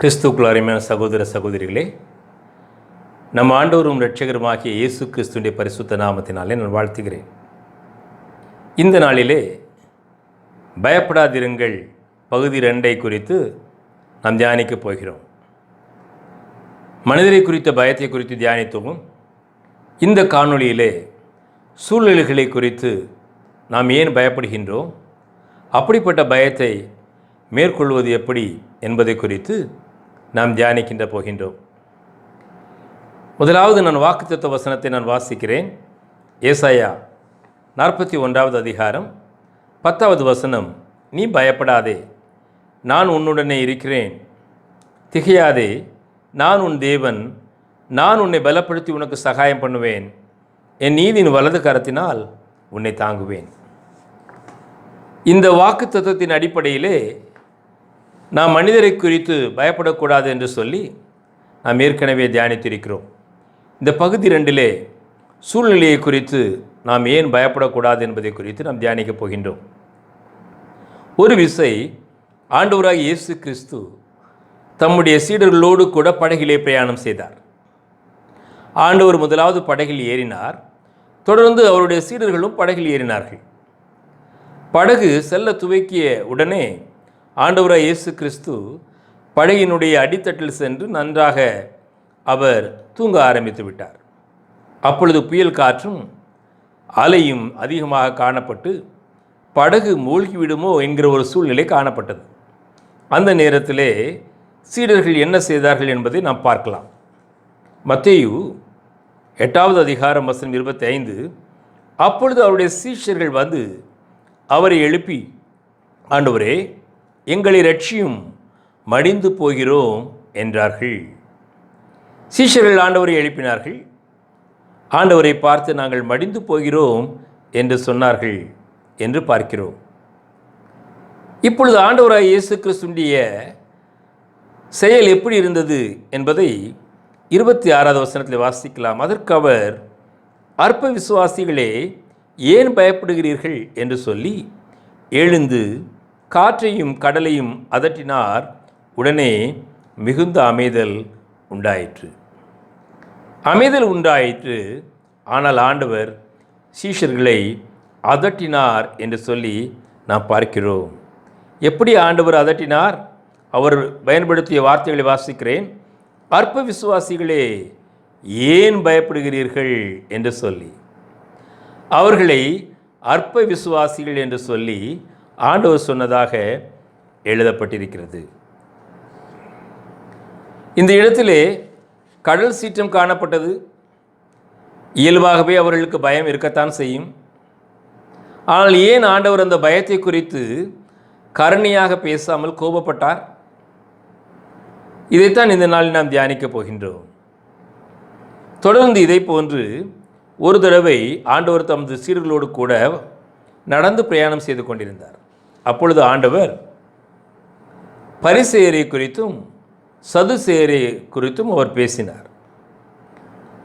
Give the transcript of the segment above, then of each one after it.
கிறிஸ்துக்குள் அருமையான சகோதர சகோதரிகளே நம் ஆண்டவரும் இரட்சகருமாகிய இயேசு கிறிஸ்துடைய பரிசுத்த நாமத்தினாலே நான் வாழ்த்துகிறேன். இந்த நாளிலே பயப்படாதிருங்கள். பகுதி ரெண்டை குறித்து நாம் தியானிக்கப் போகிறோம். மனிதரை குறித்த பயத்தை குறித்து தியானித்தவும் இந்த காணொளியிலே சூழ்நிலைகளை குறித்து நாம் ஏன் பயப்படுகின்றோம்? அப்படிப்பட்ட பயத்தை மேற்கொள்வது எப்படி என்பதை குறித்து நாம் தியானிக்கின்ற போகின்றோம். முதலாவது நான் வாக்குத்தத்த வசனத்தை நான் வாசிக்கிறேன். ஏசாயா நாற்பத்தி ஒன்றாவது அதிகாரம் பத்தாவது வசனம் நீ பயப்படாதே நான் உன்னுடனே இருக்கிறேன். திகையாதே நான் உன் தேவன். நான் உன்னை பலப்படுத்தி உனக்கு சகாயம் பண்ணுவேன். என் நீதியின் வலது கரத்தினால் உன்னை தாங்குவேன். இந்த வாக்கு தத்துவத்தின் அடிப்படையிலே நாம் மனிதரை குறித்து பயப்படக்கூடாது என்று சொல்லி நாம் ஏற்கனவே தியானித்திருக்கிறோம். இந்த பகுதி ரெண்டிலே சூழ்நிலையை குறித்து நாம் ஏன் பயப்படக்கூடாது என்பதை குறித்து நாம் தியானிக்கப் போகின்றோம். ஒரு விசை ஆண்டவராக இயேசு கிறிஸ்து தம்முடைய சீடர்களோடு கூட படகிலே பிரயாணம் செய்தார். ஆண்டவர் முதலாவது படகில் ஏறினார். தொடர்ந்து அவருடைய சீடர்களும் படகில் ஏறினார்கள். படகு செல்ல துவக்கிய உடனே ஆண்டவராக இயேசு கிறிஸ்து படகினுடைய அடித்தட்டில் சென்று நன்றாக அவர் தூங்க ஆரம்பித்து விட்டார். அப்பொழுது புயல் காற்றும் அலையும் அதிகமாக காணப்பட்டு படகு மூழ்கிவிடுமோ என்கிற ஒரு சூழ்நிலை காணப்பட்டது. அந்த நேரத்திலே சீடர்கள் என்ன செய்தார்கள் என்பதை நாம் பார்க்கலாம். மத்தேயு எட்டாவது அதிகாரம் வசனம் இருபத்தி ஐந்து அப்பொழுது அவருடைய சீஷர்கள் வந்து அவரை எழுப்பி ஆண்டவரே எங்களை ரட்சியும் மடிந்து போகிறோம் என்றார்கள். சீஷர்கள் ஆண்டவரை எழுப்பினார்கள். ஆண்டவரை பார்த்து நாங்கள் மடிந்து போகிறோம் என்று சொன்னார்கள் என்று பார்க்கிறோம். இப்பொழுது ஆண்டவராய் இயேசு கிறிஸ்துடைய செயல் எப்படி இருந்தது என்பதை இருபத்தி ஆறாவது வசனத்தில் வாசிக்கலாம். அதற்கு அவர் அற்ப விசுவாசிகளே ஏன் பயப்படுகிறீர்கள்? என்று சொல்லி எழுந்து காற்றையும் கடலையும் அதட்டினார். உடனே மிகுந்த அமைதல் உண்டாயிற்று. அமைதல் உண்டாயிற்று. ஆனால் ஆண்டவர் சீஷர்களை அதட்டினார் என்று சொல்லி நாம் பார்க்கிறோம். எப்படி ஆண்டவர் அதட்டினார்? அவர் பயன்படுத்திய வார்த்தைகளை வாசிக்கிறேன். அற்ப விசுவாசிகளே ஏன் பயப்படுகிறீர்கள் என்று சொல்லி. அவர்களை அற்ப விசுவாசிகள் என்று சொல்லி ஆண்டவர் சொன்னதாக எழுதப்பட்டிருக்கிறது. இந்த இடத்திலே கடல் சீற்றம் காணப்பட்டது. இயல்பாகவே அவர்களுக்கு பயம் இருக்கத்தான் செய்யும். ஆனால் ஏன் ஆண்டவர் அந்த பயத்தை குறித்து கருணையாக பேசாமல் கோபப்பட்டார். இதைத்தான் இந்த நாளில் நாம் தியானிக்கப் போகின்றோம். தொடர்ந்து இதை போன்று ஒரு தடவை ஆண்டவர் தமது சீடர்களோடு கூட நடந்து பிரயாணம் செய்து கொண்டிருந்தார். அப்பொழுது ஆண்டவர் பரிசெயரை குறித்தும் சதுசேரை குறித்தும் அவர் பேசினார்.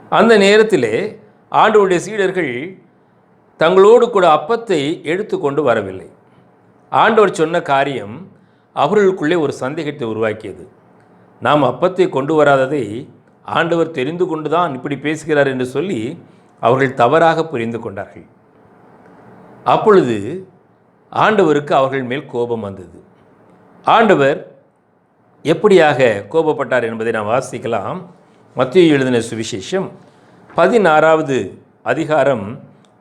அந்த நேரத்திலே ஆண்டவருடைய சீடர்கள் தங்களோடு கூட அப்பத்தை எடுத்துக்கொண்டு வரவில்லை. ஆண்டவர் சொன்ன காரியம் அவர்களுக்குள்ளே ஒரு சந்தேகத்தை உருவாக்கியது. நாம் அப்பத்தை கொண்டு வராததை ஆண்டவர் தெரிந்து கொண்டு தான் இப்படி பேசுகிறார் என்று சொல்லி அவர்கள் தவறாக புரிந்து கொண்டார்கள். அப்பொழுது ஆண்டவருக்கு அவர்கள் மேல் கோபம் வந்தது. ஆண்டவர் எப்படியாக கோபப்பட்டார் என்பதை நாம் வாசிக்கலாம். மத்திய எழுதின சுவிசேஷம் பதினாறாவது அதிகாரம்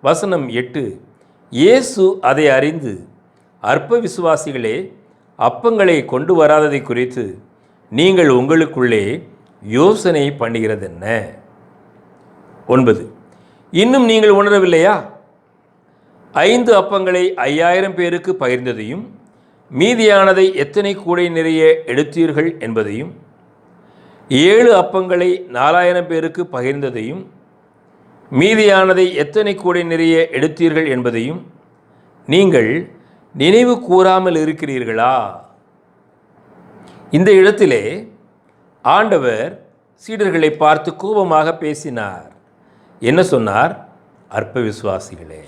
வசனம் எட்டு. இயேசு அதை அறிந்து அற்ப விசுவாசிகளே அப்பங்களை கொண்டு வராததை குறித்து நீங்கள் உங்களுக்குள்ளே யோசனை பண்ணுகிறது என்ன ஒன்பது. இன்னும் நீங்கள் உணரவில்லையா? ஐந்து அப்பங்களை ஐயாயிரம் பேருக்கு பகிர்ந்ததையும் மீதியானதை எத்தனை கூடை நிறைய எடுத்தீர்கள் என்பதையும் ஏழு அப்பங்களை நாலாயிரம் பேருக்கு பகிர்ந்ததையும் மீதியானதை எத்தனை கூடை நிறைய எடுத்தீர்கள் என்பதையும் நீங்கள் நினைவு கூறாமல் இருக்கிறீர்களா? இந்த இடத்திலே ஆண்டவர் சீடர்களை பார்த்து கோபமாக பேசினார். என்ன சொன்னார்? அற்ப விசுவாசிகளே.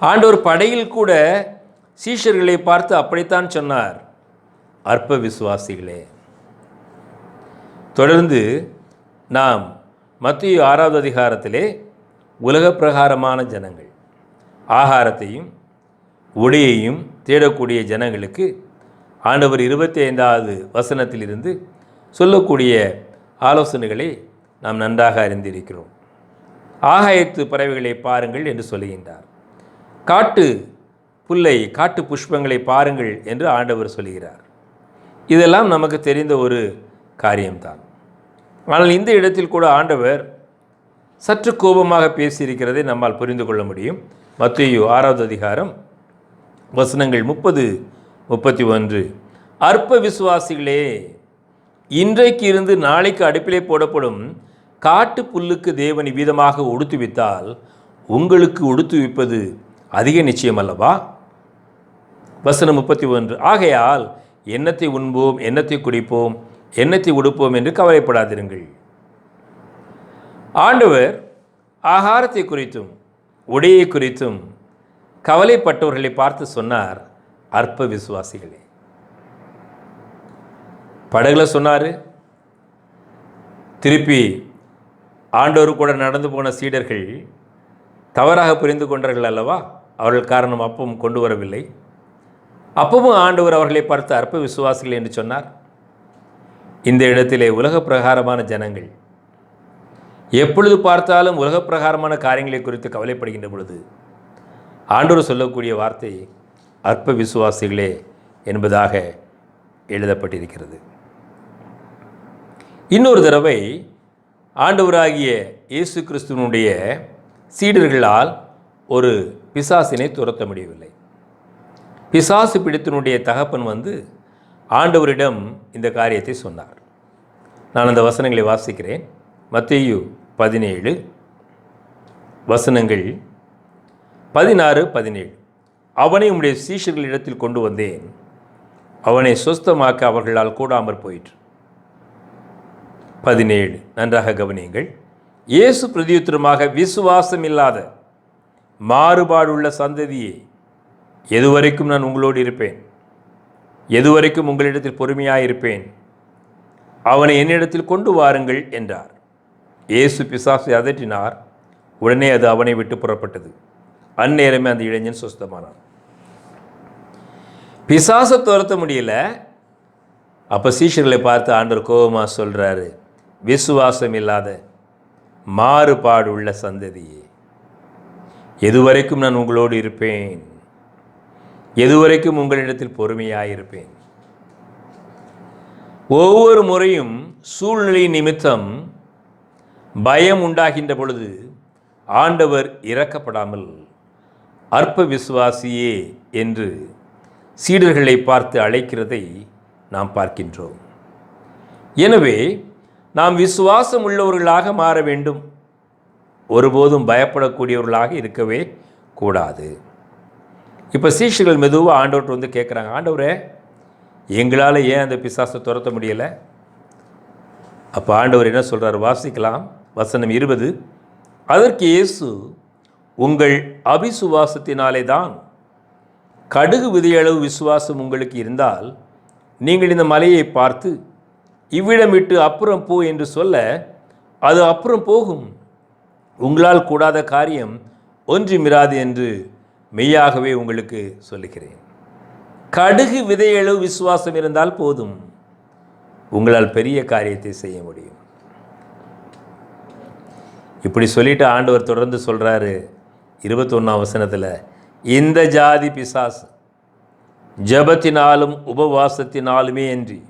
ஆண்டவர் படையில் கூட சீஷர்களை பார்த்து அப்படித்தான் சொன்னார். அற்ப விசுவாசிகளே. தொடர்ந்து நாம் மத்திய ஆறாவது அதிகாரத்திலே உலக பிரகாரமான ஜனங்கள் ஆகாரத்தையும் ஒளியையும் தேடக்கூடிய ஜனங்களுக்கு ஆண்டவர் இருபத்தி ஐந்தாவது வசனத்திலிருந்து சொல்லக்கூடிய ஆலோசனைகளை நாம் நன்றாக அறிந்திருக்கிறோம். ஆகாயத்து பறவைகளை பாருங்கள் என்று சொல்லுகின்றார். காட்டு புல்லை காட்டு புஷ்பங்களை பாருங்கள் என்று ஆண்டவர் சொல்கிறார் இதெல்லாம் நமக்கு தெரிந்த ஒரு காரியம்தான். ஆனால் இந்த இடத்தில் கூட ஆண்டவர் சற்று கோபமாக பேசியிருக்கிறதை நம்மால் புரிந்து கொள்ள முடியும். மத்தியோ ஆறாவது அதிகாரம் வசனங்கள் முப்பது முப்பத்தி ஒன்று. அற்ப விசுவாசிகளே இன்றைக்கு இருந்து நாளைக்கு அடுப்பிலே போடப்படும் காட்டு புல்லுக்கு தேவன் வீதமாக உடுத்துவித்தால் உங்களுக்கு உடுத்துவிப்பது அதிக நிச்சயம் அல்லவா? வசனம் முப்பத்தி ஒன்று. ஆகையால் எண்ணத்தை உண்போம் எண்ணத்தை குடிப்போம் எண்ணத்தை உடுப்போம் என்று கவலைப்படாதிருங்கள். ஆண்டவர் ஆகாரத்தை குறித்தும் உடையை குறித்தும் கவலைப்பட்டவர்களை பார்த்து சொன்னார் அற்ப விசுவாசிகளே. படகுல சொன்னார் திருப்பி ஆண்டோர் கூட நடந்து போன சீடர்கள் தவறாக புரிந்து கொண்டார்கள் அல்லவா? அவர்கள் காரணம் அப்பவும் கொண்டு வரவில்லை. அப்பவும் ஆண்டவர் அவர்களை பார்த்து அற்ப விசுவாசிகள் என்று சொன்னார். இந்த இடத்திலே உலக பிரகாரமான ஜனங்கள் எப்பொழுது பார்த்தாலும் உலக பிரகாரமான காரியங்களை குறித்து கவலைப்படுகின்ற பொழுது ஆண்டவர் சொல்லக்கூடிய வார்த்தை அற்ப விசுவாசிகளே என்பதாக எழுதப்பட்டிருக்கிறது. இன்னொரு தடவை ஆண்டவராகிய இயேசு கிறிஸ்துவனுடைய சீடர்களால் ஒரு பிசாசினை துரத்த முடியவில்லை. பிசாசு பிடித்தனுடைய தகப்பன் வந்து ஆண்டவரிடம் இந்த காரியத்தை சொன்னார். நான் அந்த வசனங்களை வாசிக்கிறேன். மத்தேயு பதினேழு வசனங்கள் பதினாறு பதினேழு. அவனை உம்முடைய சீஷர்களிடத்தில் கொண்டு வந்தேன். அவனை சொஸ்தமாக்க அவர்களால் கூடாமற் போயிற்று. பதினேழு. நன்றாக கவனியுங்கள். இயேசு பிரதியுத்தரமாக விசுவாசம் இல்லாத மாறுபாடுள்ள சந்ததியே எதுவரைக்கும் நான் உங்களோடு இருப்பேன். எதுவரைக்கும் உங்களிடத்தில் பொறுமையாயிருப்பேன். அவனை என்னிடத்தில் கொண்டு வாருங்கள் என்றார். இயேசு பிசாசை அதட்டினார். உடனே அது அவனை விட்டு புறப்பட்டது. அந்நேரமே அந்த இளைஞன் சுஸ்தமானான். பிசாசை துரத்த முடியல. அப்போ சீஷர்களை பார்த்து ஆண்டவர் கோபமாக சொல்கிறாரு விசுவாசம் இல்லாத மாறுபாடு உள்ள சந்ததியே எதுவரைக்கும் நான் உங்களோடு இருப்பேன். எதுவரைக்கும் உங்களிடத்தில் பொறுமையாக இருப்பேன். ஒவ்வொரு முறையும் சூழ்நிலை நிமித்தம் பயம் உண்டாகின்ற பொழுது ஆண்டவர் இறக்கப்படாமல் அற்ப விசுவாசியே என்று சீடர்களை பார்த்து அழைக்கிறதை நாம் பார்க்கின்றோம். எனவே நாம் விசுவாசம் உள்ளவர்களாக மாற வேண்டும். ஒருபோதும் பயப்படக்கூடியவர்களாக இருக்கவே கூடாது. இப்போ சீஷர்கள் மெதுவாக ஆண்டவர்கிட்ட வந்து கேட்குறாங்க ஆண்டவரே எங்களால் ஏன் அந்த பிசாசை துரத்த முடியலை? அப்போ ஆண்டவர் என்ன சொல்கிறார் வாசிக்கலாம். வசனம் இருபது. அதற்கு இயேசு உங்கள் அபிசுவாசத்தினாலே தான் கடுகு விதையளவு விசுவாசம் உங்களுக்கு இருந்தால் நீங்கள் இந்த மலையை பார்த்து இவ்விடம் விட்டு அப்புறம் போ என்று சொல்ல அது அப்புறம் போகும். உங்களால் கூடாத காரியம் ஒன்றுமிராது என்று மெய்யாகவே உங்களுக்கு சொல்லுகிறேன். கடுகு விதையளவு விசுவாசம் இருந்தால் போதும். உங்களால் பெரிய காரியத்தை செய்ய முடியும். இப்படி சொல்லிட்டு ஆண்டவர் தொடர்ந்து சொல்கிறாரு இருபத்தொன்னாம் வசனத்தில் இந்த ஜாதி பிசாசு ஜபத்தினாலும் உபவாசத்தினாலுமே அன்றி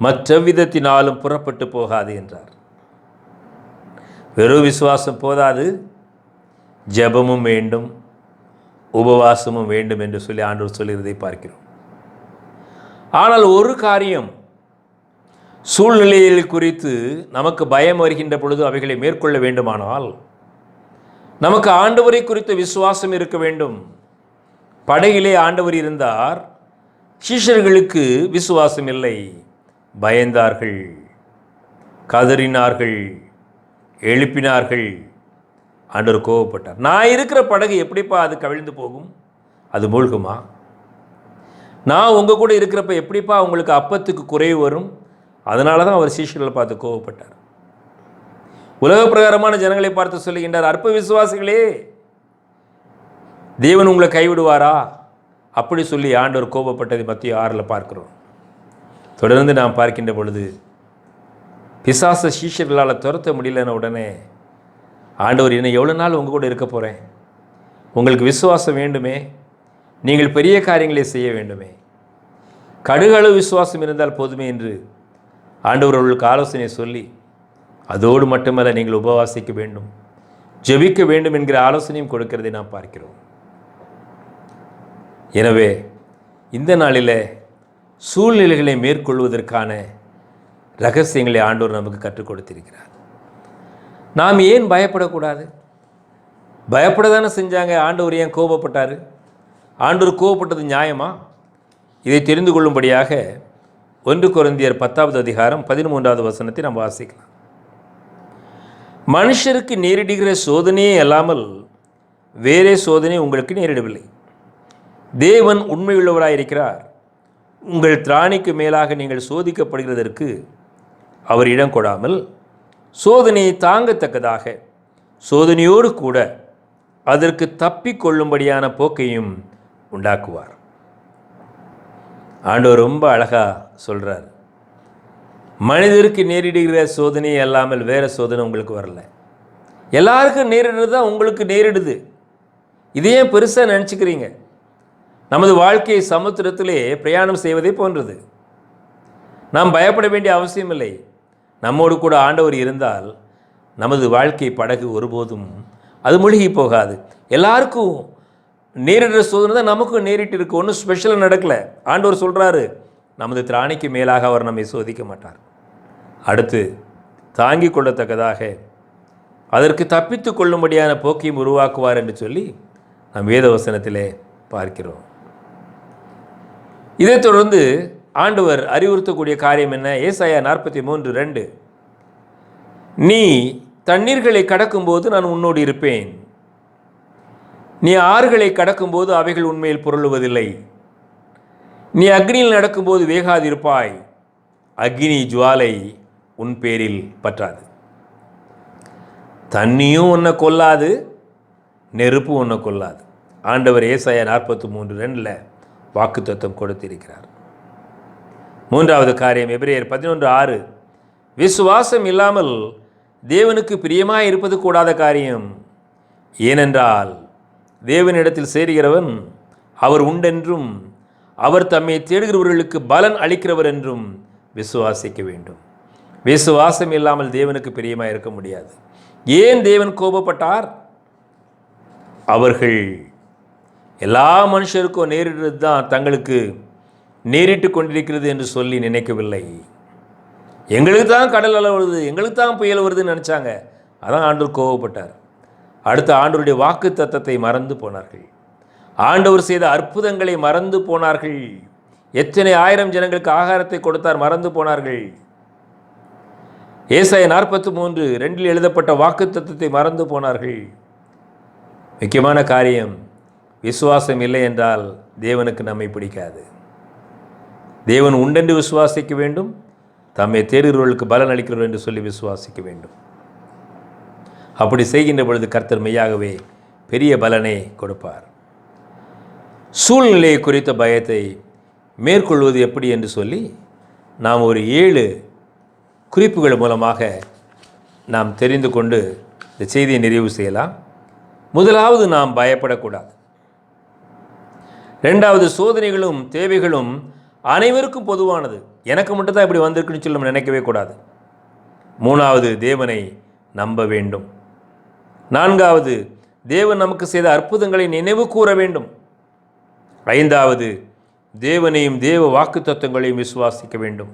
மற்ற விதத்தினாலும் புறப்பட்டு போகாது என்றார். வெறும் விசுவாசம் போதாது. ஜெபமும் வேண்டும் உபவாசமும் வேண்டும் என்று சொல்லி ஆண்டவர் சொல்லுகிறதை பார்க்கிறோம். ஆனால் ஒரு காரியம் சூழ்நிலைகள் குறித்து நமக்கு பயம் வருகின்ற பொழுது அவைகளை மேற்கொள்ள வேண்டுமானால் நமக்கு ஆண்டவரை குறித்த விசுவாசம் இருக்க வேண்டும். படகிலே ஆண்டவர் இருந்தார். சீஷர்களுக்கு விசுவாசம் இல்லை. பயந்தார்கள். கதறினார்கள். எழுப்பினார்கள். ஆண்டவர் கோவப்பட்டார் நான் இருக்கிற படகு எப்படிப்பா அது கவிழ்ந்து போகும்? அது மூழ்குமா? நான் உங்கள் கூட இருக்கிறப்ப எப்படிப்பா உங்களுக்கு அப்பத்துக்கு குறைவு வரும்? அதனால தான் அவர் சீஷர்களை பார்த்து கோவப்பட்டார் உலக பிரகாரமான ஜனங்களை பார்த்து சொல்லுகின்றார் அற்ப விசுவாசிகளே தேவன் உங்களை கைவிடுவாரா? அப்படி சொல்லி ஆண்டவர் கோபப்பட்டதை மத்திய ஆறில் பார்க்கிறோம். தொடர்ந்து நாம் பார்க்கின்ற பொழுது பிசாச சீஷர்களால் துரத்த முடியலன உடனே ஆண்டவர் இன்னும் எவ்வளோ நாள் உங்கள் கூட இருக்க போகிறேன் உங்களுக்கு விசுவாசம் வேண்டுமே? நீங்கள் பெரிய காரியங்களை செய்ய வேண்டுமே? கடுகளவு விசுவாசம் இருந்தால் போதுமே? என்று ஆண்டவர் அவர்களுக்கு ஆலோசனை சொல்லி அதோடு மட்டுமல்ல நீங்கள் உபவாசிக்க வேண்டும். ஜெபிக்க வேண்டும் என்கிற ஆலோசனையும் கொடுக்கிறதை நாம் பார்க்கிறோம். எனவே இந்த நாளில் சூழ்நிலைகளை மேற்கொள்வதற்கான ரகசியங்களை ஆண்டோர் நமக்கு கற்றுக் கொடுத்திருக்கிறார். நாம் ஏன் பயப்படக்கூடாது? பயப்பட தானே செஞ்சாங்க? ஆண்டவர் ஏன் கோபப்பட்டார்? ஆண்டவர் கோபப்பட்டது நியாயமா? இதை தெரிந்து கொள்ளும்படியாக ஒன்று குருந்தியர் பத்தாவது அதிகாரம் பதிமூன்றாவது வசனத்தை நாம் வாசிக்கலாம். மனுஷருக்கு நேரிடுகிற சோதனையே அல்லாமல் வேறே சோதனை உங்களுக்கு நேரிடவில்லை. தேவன் உண்மையுள்ளவராயிருக்கிறார். உங்கள் திராணிக்கு மேலாக நீங்கள் சோதிக்கப்படுகிறதற்கு அவர் இடம் கொடாமல் சோதனையை தாங்கத்தக்கதாக சோதனையோடு கூட அதற்கு தப்பிக்கொள்ளும்படியான போக்கையும் உண்டாக்குவார். ஆண்டவர் ரொம்ப அழகாக சொல்கிறார் மனிதருக்கு நேரிடுகிற சோதனை அல்லாமல் வேறு சோதனை உங்களுக்கு வரல. எல்லாருக்கும் நேரிடுறது தான் உங்களுக்கு நேரிடுது. இதையே பெருசாக நினச்சிக்கிறீங்க? நமது வாழ்க்கையை சமுத்திரத்திலே பிரயாணம் செய்வதை போன்றது. நாம் பயப்பட வேண்டிய அவசியம் இல்லை. நம்மோடு கூட ஆண்டவர் இருந்தால் நமது வாழ்க்கை படகு ஒருபோதும் அது மூழ்கி போகாது. எல்லாருக்கும் நேரிடுற சோதனை தான் நமக்கும் நேரிட்டு இருக்கு ஒன்றும் ஸ்பெஷலாக நடக்கலை. ஆண்டவர் சொல்கிறாரு நமது திராணிக்கு மேலாக அவர் நம்மை சோதிக்க மாட்டார். அடுத்து தாங்கிக் கொள்ளத்தக்கதாக அதற்கு தப்பித்து கொள்ளும்படியான போக்கையும் உருவாக்குவார் என்று சொல்லி நம் வேத வசனத்திலே பார்க்கிறோம். இதைத் தொடர்ந்து ஆண்டவர் அறிவுறுத்தக்கூடிய காரியம் என்ன? ஏசாயா நாற்பத்தி மூன்று ரெண்டு. நீ தண்ணீர்களை கடக்கும்போது நான் உன்னோடு இருப்பேன். நீ ஆறுகளை கடக்கும்போது அவைகள் உண்மையில் புரளுவதில்லை. நீ அக்னியில் நடக்கும்போது வேகாதிருப்பாய். அக்னி ஜுவாலை உன் பேரில் பற்றாது. தண்ணியும் உன்னை கொல்லாது நெருப்பு உன்னை கொல்லாது. ஆண்டவர் ஏசாயா நாற்பத்தி மூன்று ரெண்டில் வாக்குத்தத்தம் கொடுத்திருக்கிறார். மூன்றாவது காரியம் எபிரேயர் பதினொன்று ஆறு. விசுவாசம் இல்லாமல் தேவனுக்கு பிரியமாய் இருப்பது கூடாத காரியம் ஏனென்றால் தேவனிடத்தில் சேருகிறவன் அவர் உண்டென்றும் அவர் தம்மை தேடுகிறவர்களுக்கு பலன் அளிக்கிறவர் என்றும் விசுவாசிக்க வேண்டும். விசுவாசம் இல்லாமல் தேவனுக்கு பிரியமாக இருக்க முடியாது. ஏன் தேவன் கோபப்பட்டார்? அவர்கள் எல்லா மனுஷருக்கும் நேரிடுறது தான் தங்களுக்கு நேரிட்டு கொண்டிருக்கிறது என்று சொல்லி நினைக்கவில்லை. எங்களுக்கு தான் கடல் அலை வருது எங்களுக்கு தான் புயல் வருதுன்னு நினச்சாங்க. அதான் ஆண்டூர் கோவப்பட்டார் அடுத்த ஆண்டோருடைய வாக்கு தத்தத்தை மறந்து போனார்கள். ஆண்டவர் செய்த அற்புதங்களை மறந்து போனார்கள். எத்தனை ஆயிரம் ஜனங்களுக்கு ஆகாரத்தை கொடுத்தார் மறந்து போனார்கள். ஏசாய நாற்பத்தி மூன்று ரெண்டில் எழுதப்பட்ட வாக்கு தத்துவத்தை மறந்து போனார்கள். முக்கியமான காரியம் விசுவாசம் இல்லை என்றால் தேவனுக்கு நம்மை பிடிக்காது. தேவன் உண்டென்று விசுவாசிக்க வேண்டும் தம்மை தேடுகிறவர்களுக்கு பலன் அளிக்கிறவர் என்று சொல்லி விசுவாசிக்க வேண்டும். அப்படி செய்கின்ற பொழுது கர்த்தர் மெய்யாகவே பெரிய பலனை கொடுப்பார். சூழ்நிலையை குறித்த பயத்தை மேற்கொள்வது எப்படி என்று சொல்லி நாம் ஒரு ஏழு குறிப்புகள் மூலமாக நாம் தெரிந்து கொண்டு இந்த செய்தியை நிறைவு செய்யலாம். முதலாவது நாம் பயப்படக்கூடாது. ரெண்டாவது சோதனைகளும் தேவைகளும் அனைவருக்கும் பொதுவானது. எனக்கு மட்டும்தான் இப்படி வந்திருக்குன்னு சொல்லி நம்ம நினைக்கவே கூடாது. மூணாவது தேவனை நம்ப வேண்டும். நான்காவது தேவன் நமக்கு செய்த அற்புதங்களை நினைவு கூற வேண்டும். ஐந்தாவது தேவனையும் தேவ வாக்கு தத்துவங்களையும் விசுவாசிக்க வேண்டும்.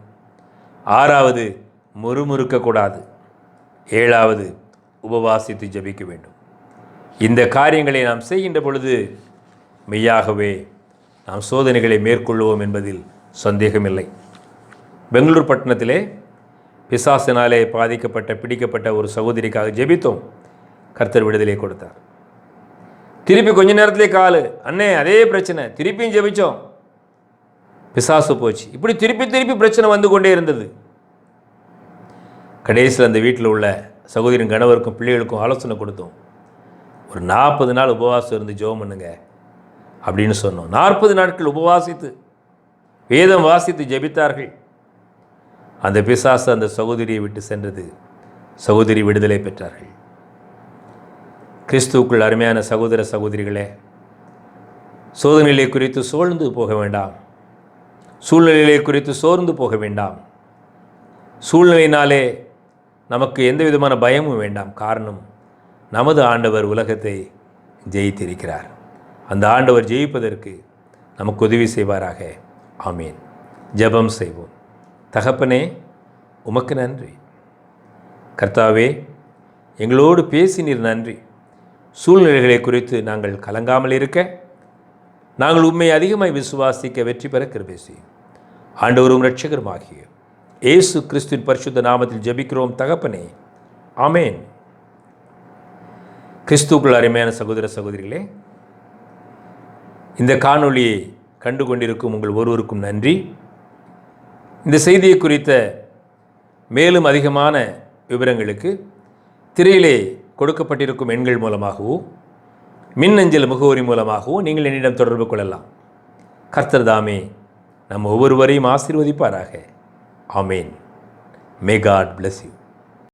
ஆறாவது முறுமுறுக்கக்கூடாது. ஏழாவது உபவாசித்து ஜெபிக்க வேண்டும். இந்த காரியங்களை நாம் செய்கின்ற பொழுது மெய்யாகவே நாம் சோதனைகளை மேற்கொள்வோம் என்பதில் சந்தேகமில்லை. பெங்களூர் பட்டணத்திலே பிசாசினாலே பாதிக்கப்பட்ட பிடிக்கப்பட்ட ஒரு சகோதரிக்காக ஜெபித்தோம். கர்த்தர் விடுதலை கொடுத்தார். திருப்பி கொஞ்ச நேரத்திலே காலு. அண்ணே அதே பிரச்சனை. திருப்பியும் ஜெபிச்சோம். பிசாசு போச்சு. இப்படி திருப்பி திருப்பி பிரச்சனை வந்து கொண்டே இருந்தது. கடைசியில் அந்த வீட்டில் உள்ள சகோதரின் கணவருக்கும் பிள்ளைகளுக்கும் ஆலோசனை கொடுத்தோம். ஒரு நாற்பது நாள் உபவாசம் இருந்து ஜோம் பண்ணுங்க அப்படின்னு சொன்னோம். நாற்பது நாட்கள் உபவாசித்து வேதம் வாசித்து ஜெபித்தார்கள். அந்த பிசாசு அந்த சகோதரியை விட்டு சென்றது. சகோதரி விடுதலை பெற்றார்கள். கிறிஸ்துவுக்குள் அருமையான சகோதர சகோதரிகளே சோதனைகளை குறித்து சோழ்ந்து போக வேண்டாம். சூழ்நிலைகளை குறித்து சோர்ந்து போக வேண்டாம். சூழ்நிலையினாலே நமக்கு எந்த விதமான பயமும் வேண்டாம். காரணம் நமது ஆண்டவர் உலகத்தை ஜெயித்திருக்கிறார். அந்த ஆண்டவர் ஜெயிப்பதற்கு நமக்கு உதவி செய்வாராக. ஆமீன். ஜெபம் செய்வோம். தகப்பனே உமக்கு நன்றி. கர்த்தாவே எங்களோடு பேசினீர் நன்றி. சூழ்நிலைகளை குறித்து நாங்கள் கலங்காமல் இருக்க நாங்கள் உண்மை அதிகமாய் விசுவாசிக்க வெற்றி பெற கிருபை செய்யும். ஆண்டவரும் இரட்சகருமாகிய இயேசு கிறிஸ்துவின் பரிசுத்த நாமத்தில் ஜெபிக்கிறோம் தகப்பனே. ஆமேன். கிறிஸ்துக்குள் அருமையான சகோதர சகோதரிகளே இந்த காணொளியை கண்டு கொண்டிருக்கும் உங்கள் ஒருவருக்கும் நன்றி. இந்த செய்தியை குறித்த மேலும் அதிகமான விவரங்களுக்கு திரையிலே கொடுக்கப்பட்டிருக்கும் எண்கள் மூலமாகவோ மின்னஞ்சல் முகவரி மூலமாகவோ நீங்கள் என்னிடம் தொடர்பு கொள்ளலாம். கர்த்தர் தாமே நம் ஒவ்வொருவரையும் ஆசீர்வதிப்பாராக. ஆமேன். May God bless you.